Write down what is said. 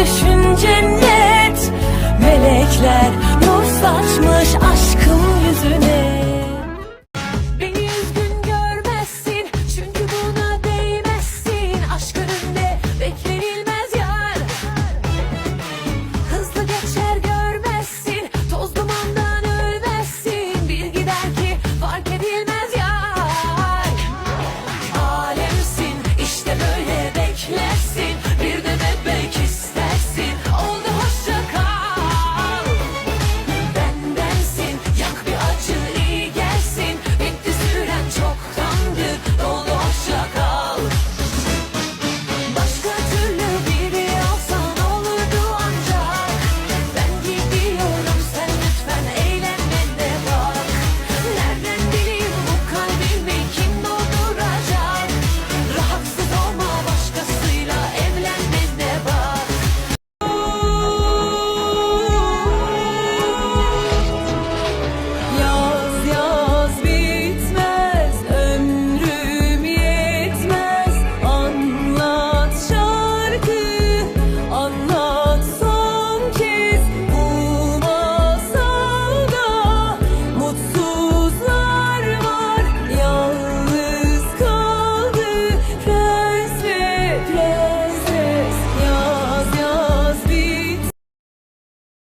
gülüşün cennet Melekler nur saçmış aşkım